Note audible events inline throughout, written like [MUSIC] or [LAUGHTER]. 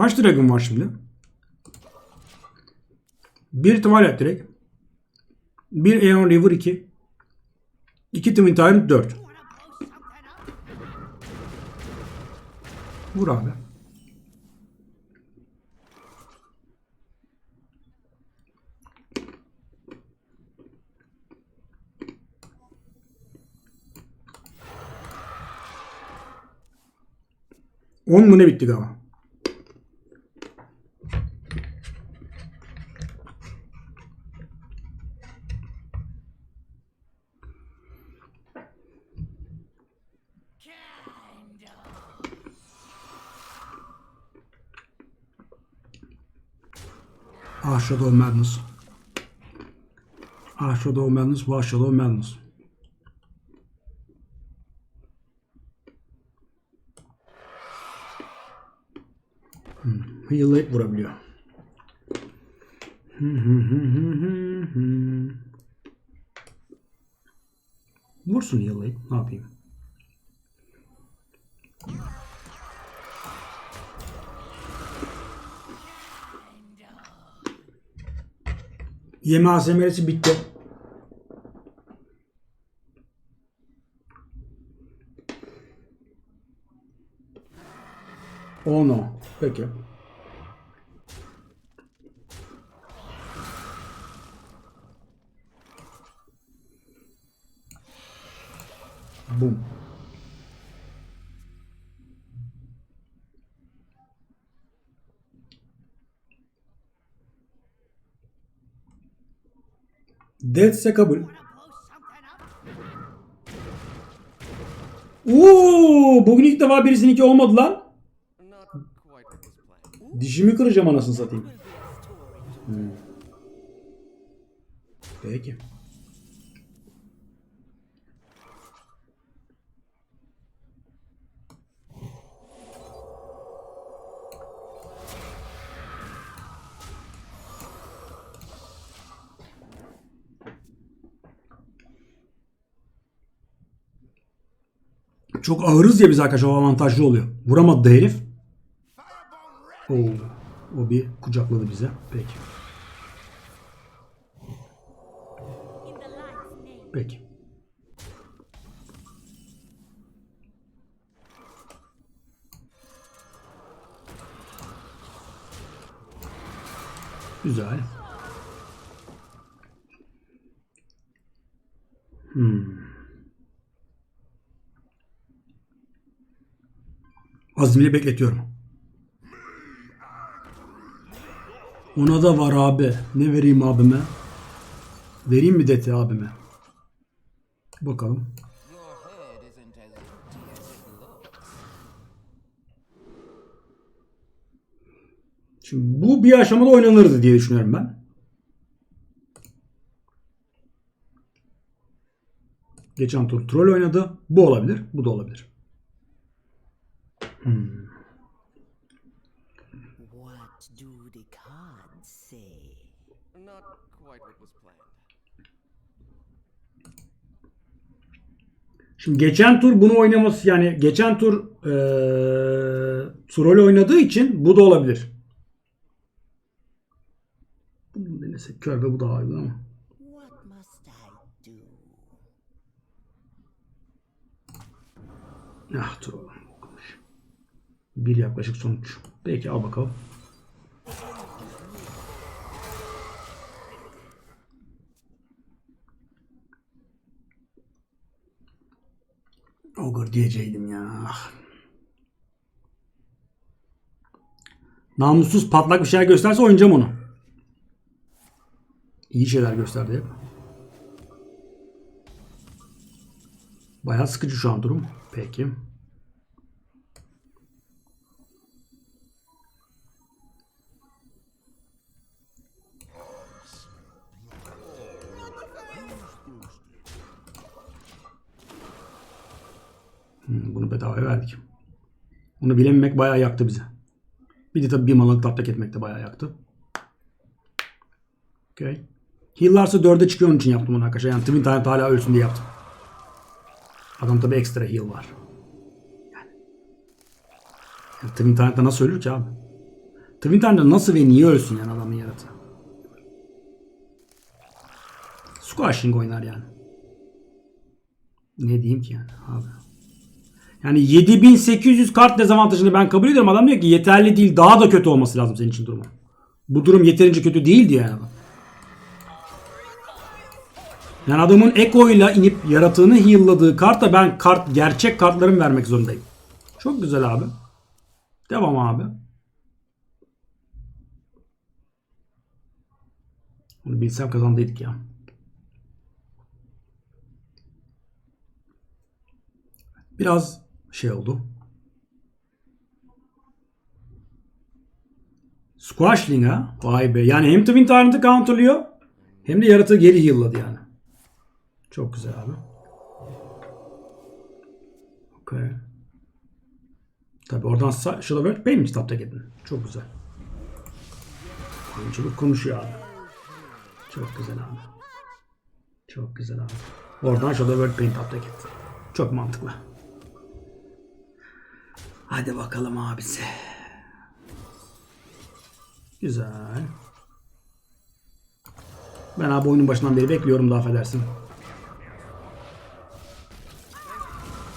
Kaç dragon var şimdi? Bir Twilight direkt. Bir Aeon River 2. İki Twin Tyrant 4. Vur abi. On mu ne bitti galiba? Ah Shadow Madness. Ah Shadow Madness, Vah Shadow Madness. Hmm, Heal'layıp vurabiliyor. Vursun heal'layıp. Ne yapayım? Yeme ASMR'si bitti. Oh no. Peki. Boom. Death'se kabul. Oo, bugün ilk defa birisininki olmadı lan. Dişimi kıracağım anasını satayım. Hmm. Peki. Çok ağırız ya biz arkadaşlar o avantajlı oluyor. Vuramadı da herif. Oo, o bir kucakladı bize. Peki. Peki. Güzel. Hmm. Azmi'yle bekletiyorum. Ona da var abi. Ne vereyim abime? Vereyim mi deti abime? Bakalım. Şimdi bu bir aşamada oynanırdı diye düşünüyorum ben. Geçen tur troll oynadı. Bu olabilir. Bu da olabilir. What do the cards say? Not quite what was planned. Şimdi geçen tur bunu oynaması yani geçen tur eee troll oynadığı için bu da olabilir. Bunu denesek kör ve bu daha iyi ama. What must I do? Ah troll. Bir yaklaşık sonuç. Peki al bakalım. Ogre diyeceydim ya. Namussuz patlak bir şeyler gösterse oynayacağım onu. İyi şeyler gösterdi hep. Bayağı sıkıcı şu an durum. Peki. Bunu bedavaya verdik. Bunu bilememek bayağı yaktı bizi. Bir de tabii bir malık taptak etmek de bayağı yaktı. Okay. Heal'larsa 4'e çıkıyor onun için yaptım onu arkadaşlar. Yani Twin Talent hala ölsün diye yaptım. Adam tabii ekstra heal var. Yani. yani Twin Talent'ta nasıl ölür ki abi? Twin Time'da nasıl ve niye ölsün yani adamın yaratığı? Squashing oynar yani. Ne diyeyim ki yani abi. Yani 7800 kart dezavantajını ben kabul ediyorum. Adam diyor ki yeterli değil daha da kötü olması lazım senin için durumu. Bu durum yeterince kötü değil diyor yani. Yani adamın ekoyla inip yaratığını heal'ladığı karta ben kart gerçek kartlarımı vermek zorundayım. Çok güzel abi. Devam abi. Onu bilsem kazandıydık ya. Biraz şey oldu. Squashling ha? Vay be. Yani hem Twin Tyrant'ı counterlıyor hem de yaratığı geri heal'ladı yani. Çok güzel abi. Okay. Tabi oradan Shadowverse benim kitapta gittin. Çok güzel. Oyunculuk konuşuyor abi. Çok güzel abi. Çok güzel abi. Oradan Shadowverse Paint Up'ta gitti. Çok mantıklı. Hadi bakalım abisi. Güzel. Ben abi oyunun başından beri bekliyorum da affedersin.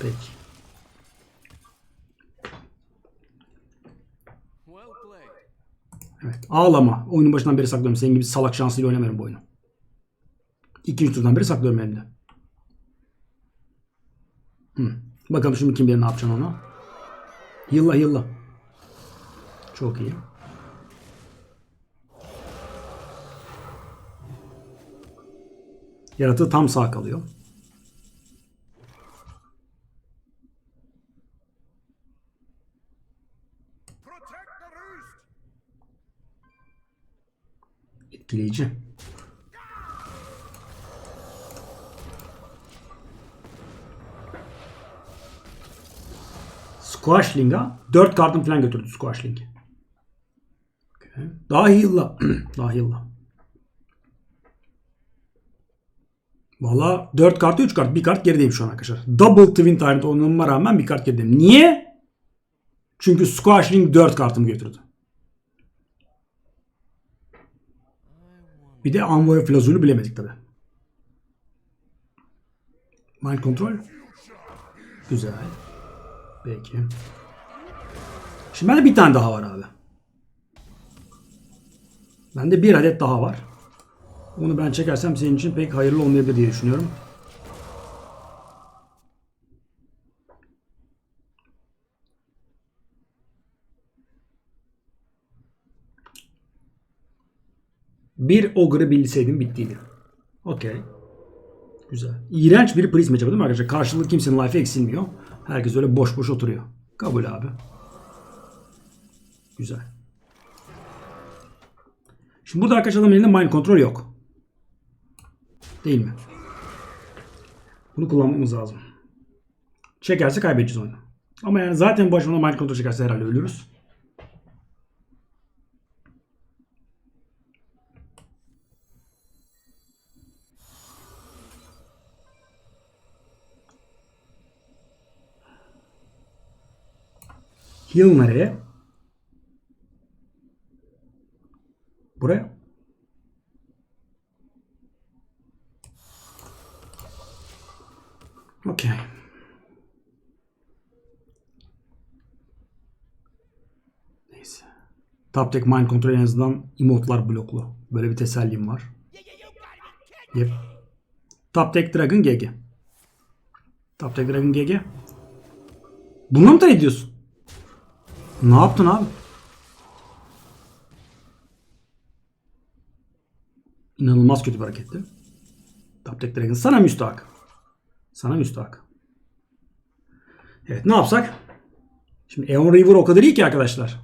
Peki. Evet. Ağlama. Oyunun başından beri saklıyorum. Senin gibi salak şansıyla oynamıyorum bu oyunu. İkinci turdan beri saklıyorum elimde. Hı. Bakalım şimdi kim bilir ne yapacaksın ona. Yılla yılla. Çok iyi. Yaratığı tam sağ kalıyor. Etkileyici. Squashling'a 4 kartın falan götürdü Squashling. Okay. Daha heal'la. Valla 4 kartı 3 kart. Bir kart gerideyim şu an arkadaşlar. Double Twin Tyrant oynamama rağmen bir kart gerideyim. Niye? Çünkü Squashling 4 kartımı götürdü. Bir de Envoy Flazul'u bilemedik tabi. Mind Control. Güzel. Peki. Şimdi bende bir tane daha var abi. Bende bir adet daha var. Onu ben çekersem senin için pek hayırlı olmayabilir diye düşünüyorum. Bir Ogre'ı bilseydim bittiydi. Okey. Güzel. İğrenç bir priz matchup'ı değil mi arkadaşlar? Karşılıklı kimsenin life'ı eksilmiyor. Herkes öyle boş boş oturuyor. Kabul abi. Güzel. Şimdi burada arkadaşlar adamın elinde mind control yok. Değil mi? Bunu kullanmamız lazım. Çekerse kaybedeceğiz oyunu. Ama yani zaten başına mind control çekerse herhalde ölürüz. Heal nereye? Buraya. Okey. Neyse. Top Deck Mind Control en azından emotlar bloklu. Böyle bir tesellim var. Yep. Top Deck Dragon GG. Top Deck Dragon GG. Mı trade ediyorsun? Ne yaptın abi? İnanılmaz kötü bir hareketti. Top Deck Dragon sana müstahak. Sana müstahak. Evet ne yapsak? Şimdi Eon River o kadar iyi ki arkadaşlar.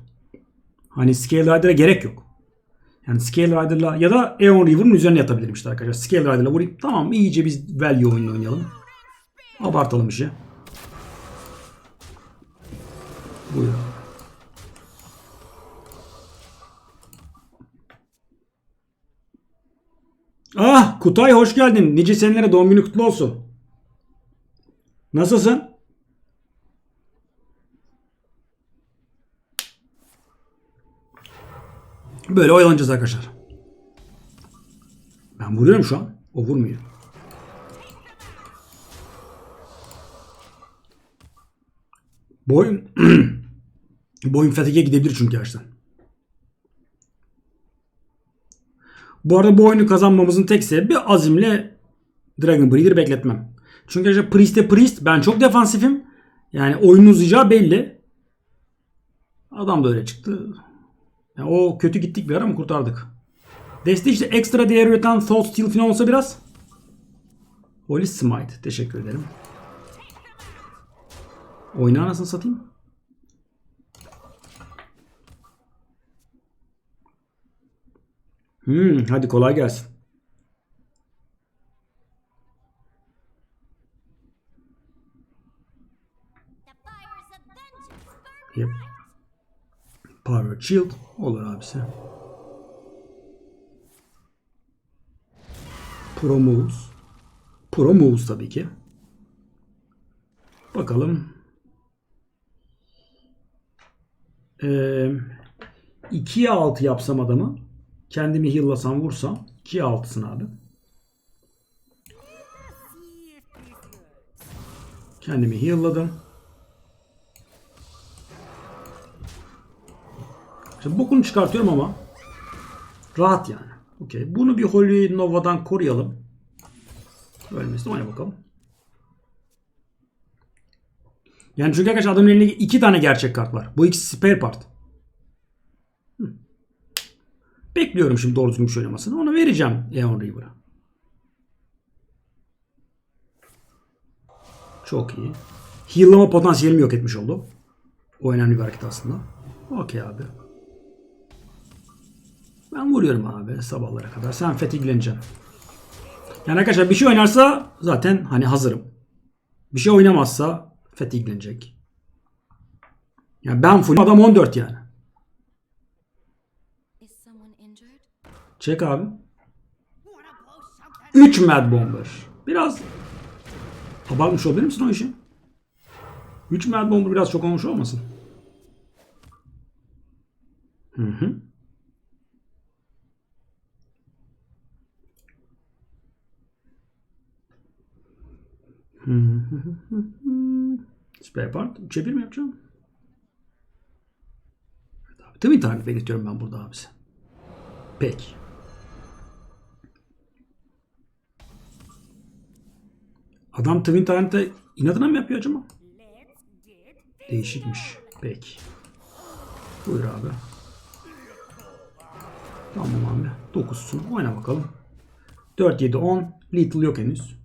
Hani Scale Rider'a gerek yok. Yani Scale Rider'la ya da Eon River'ın üzerine yatabilirim işte arkadaşlar. Scale Rider'la vurayım. Tamam iyice biz value oyunu oynayalım. Abartalım işi. Buyur abi. Ah Kutay hoş geldin. Nice senelere doğum günü kutlu olsun. Nasılsın? Böyle oyalanacağız arkadaşlar. Ben vuruyorum şu an. O vurmuyor. Boyun [CLEARS THROAT] boyun fetike gidebilir çünkü yaştan. Bu arada bu oyunu kazanmamızın tek sebebi azimle Dragon Breeder'ı bekletmem. Çünkü arkadaşlar Priest'e Priest ben çok defansifim. Yani oyunun uzayacağı belli. Adam da öyle çıktı. Yani o kötü gittik bir ara mı kurtardık. Deste işte ekstra değer üreten Thought Steel falan olsa biraz. Holy Smite. Teşekkür ederim. Oyna anasını satayım. Hmm, hadi kolay gelsin. Yep. Power Shield. Olur abisi. Pro Moves. Pro Moves tabii ki. Bakalım. Ee, 2'ye 6 yapsam adamı. Kendimi heal'lasam vursam. 2'ye 6'sın abi. Kendimi heal'ladım. Şimdi bokunu çıkartıyorum ama rahat yani. Okey. Bunu bir Holy Nova'dan koruyalım. Ölmesin. Oyna bakalım. Yani çünkü arkadaşlar adamın elinde iki tane gerçek kart var. Bu ikisi spare part. Hı. Bekliyorum şimdi doğru düzgün bir şey oynamasını. Ona vereceğim Eon Reaver'a. Çok iyi. Heal'lama potansiyelimi yok etmiş oldu. O önemli bir hareket aslında. Okey abi. Ben vuruyorum abi sabahlara kadar. Sen fetigleneceksin. Yani arkadaşlar bir şey oynarsa zaten hani hazırım. Bir şey oynamazsa fetiglenecek. Yani ben full adam 14 yani. Çek abi. 3 Mad Bomber. Biraz abartmış olabilir misin o işi? 3 Mad Bomber biraz çok olmuş olmasın? Hı hı. Spare part. 3'e 1 mi yapacağım? Evet abi. Twin Target bekletiyorum ben burada abisi. Peki. Adam Twin Target'e inadına mı yapıyor acaba? Değişikmiş. Peki. Buyur abi. Tamam abi. 9'sun. Oyna bakalım. 4, 7, 10. Little yok henüz.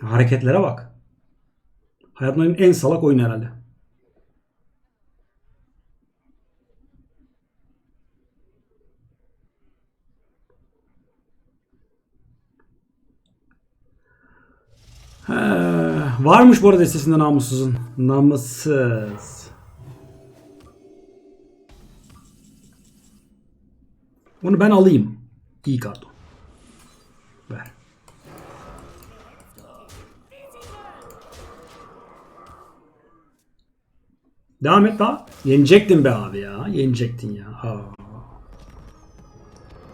Hareketlere bak. Hayatımın en salak oyunu herhalde. Varmış bu arada listesinde namussuzun. Namussuz. Onu ben alayım. İyi karton. Ver. Devam et daha. Yenecektin be abi ya. Yenecektin ya. Aa.